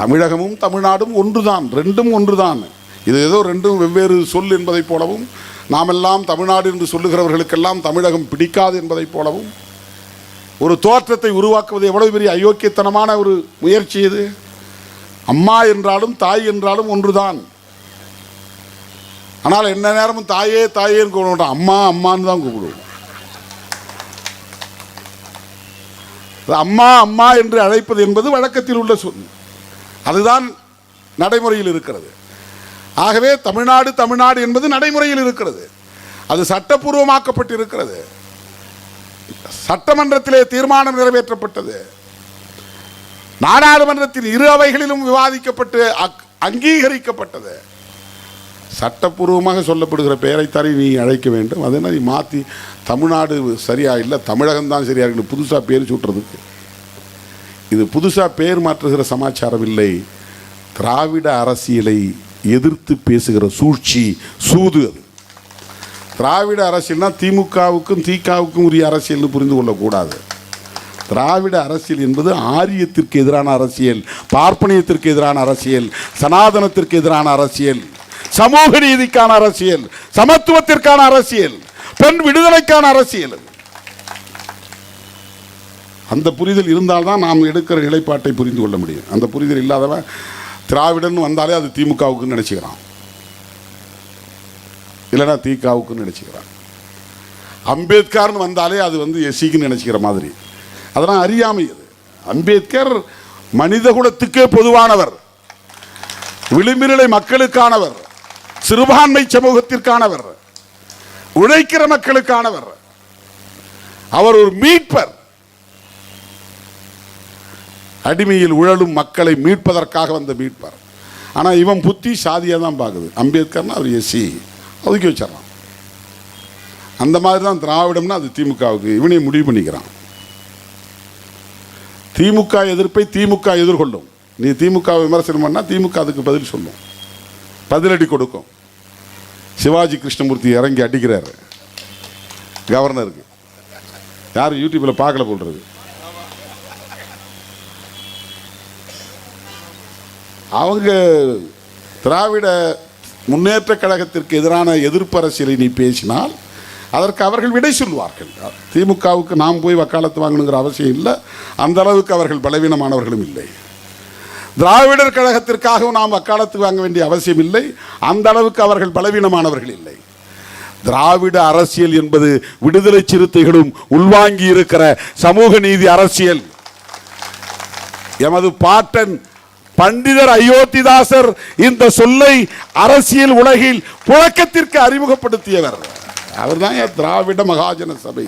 தமிழகமும் தமிழ்நாடும் ஒன்றுதான் ரெண்டும் ஒன்றுதான். இது ஏதோ ரெண்டும் வெவ்வேறு சொல் என்பதைப் போலவும் நாமெல்லாம் தமிழ்நாடு என்று சொல்லுகிறவர்களுக்கெல்லாம் தமிழகம் பிடிக்காது என்பதைப் போலவும் ஒரு தோற்றத்தை உருவாக்குவது எவ்வளவு பெரிய அயோக்கியத்தனமான ஒரு முயற்சி இது. அம்மா என்றாலும் தாய் என்றாலும் ஒன்றுதான். ஆனால் என்ன நேரமும் தாயே தாயேன்னு கூப்பிட அம்மா அம்மான்னு தான் கூப்பிடுவோம். அம்மா அம்மா என்று அழைப்பது என்பது வழக்கத்தில் உள்ள சொல். அதுதான் நடைமுறையில் இருக்கிறது. ஆகவே தமிழ்நாடு தமிழ்நாடு என்பது நடைமுறையில் இருக்கிறது. அது சட்டப்பூர்வமாக்கப்பட்டிருக்கிறது. சட்டமன்றத்திலே தீர்மானம் நிறைவேற்றப்பட்டது. நாடாளுமன்றத்தின் இரு அவைகளிலும் விவாதிக்கப்பட்டு அங்கீகரிக்கப்பட்டது. சட்டப்பூர்வமாக சொல்லப்படுகிற பெயரைத்தானே நீ அழைக்க வேண்டும். அதை நீ மாற்றி தமிழ்நாடு சரியாக இல்லை தமிழகம் தான் இருக்குன்னு புதுசாக பேர் சூட்டுறதுக்கு. இது புதுசாக பேர் மாற்றுகிற சமாச்சாரம் இல்லை. திராவிட அரசியலை எதிர்த்து பேசுகிற சூழ்ச்சி சூது அது. திராவிட அரசியல்னால் திமுகவுக்கும் திகாவுக்கும் உரிய அரசியல்னு புரிந்து கொள்ளக்கூடாது. திராவிட அரசியல் என்பது ஆரியத்திற்கு எதிரான அரசியல் பார்ப்பனியத்திற்கு எதிரான அரசியல் சனாதனத்திற்கு எதிரான அரசியல் சமூக நீதிக்கான அரசியல் சமத்துவத்திற்கான அரசியல் பெண் விடுதலைக்கான அரசியல் அது. அந்த புரிதல் இருந்தால்தான் நாம் எடுக்கிற நிலைப்பாட்டை புரிந்து கொள்ள முடியும். அந்த புரிதல் இல்லாதவன் திராவிடன் வந்தாலே அது திமுகவுக்குன்னு நினச்சிக்கிறான். இல்லைன்னா திகாவுக்குன்னு நினச்சிக்கிறான். அம்பேத்கர்னு வந்தாலே அது வந்து எஸ்சிக்குன்னு நினச்சிக்கிற மாதிரி. அதெல்லாம் அறியாமை அது. அம்பேத்கர் மனித குலத்துக்கே பொதுவானவர். விளிம்புநிலை மக்களுக்கானவர். சிறுபான்மை சமூகத்திற்கானவர். உழைக்கிற மக்களுக்கானவர். அவர் ஒரு மீட்பர். அடிமையில் உழலும் மக்களை மீட்பதற்காக வந்த மீட்பார். ஆனால் இவன் புத்தி சாதியாக தான் பார்க்குது அம்பேத்கர்னா அவர் எஸ்சி. ஒதுக்கி வச்சிடறான். அந்த மாதிரி தான் திராவிடம்னா அது திமுகவுக்கு. இவனையும் முடிவு பண்ணிக்கிறான். திமுக எதிர்ப்பை திமுக எதிர்கொள்ளும். நீ திமுக விமர்சனம் பண்ணால் திமுக அதுக்கு பதில் சொல்லும். பதிலடி கொடுக்கும். சிவாஜி கிருஷ்ணமூர்த்தி இறங்கி அடிக்கிறாரு. கவர்னருக்கு. யாரும் யூடியூப்பில் பார்க்கல போடுறது அவங்க திராவிட முன்னேற்ற கழகத்திற்கு எதிரான எதிர்ப்பரசியலை நீ பேசினால் அதற்கு அவர்கள் விடை சொல்வார்கள். திமுகவுக்கு நாம் போய் வக்காலத்து வாங்கணுங்கிற அவசியம் இல்லை. அந்த அளவுக்கு அவர்கள் பலவீனமானவர்களும் இல்லை. திராவிடர் கழகத்திற்காகவும் நாம் வக்காலத்து வாங்க வேண்டிய அவசியம் இல்லை. அந்த அளவுக்கு அவர்கள் பலவீனமானவர்கள் இல்லை. திராவிட அரசியல் என்பது விடுதலை சிறுத்தைகளும் உள்வாங்கி இருக்கிற சமூக நீதி அரசியல். எமது பாட்டன் பண்டிதர் அயோத்திதாசர் இந்த சொல்லை அரசியல் உலகில் புழக்கத்திற்கு அறிமுகப்படுத்தியவர். அவர் தான் திராவிட மகாஜன சபை.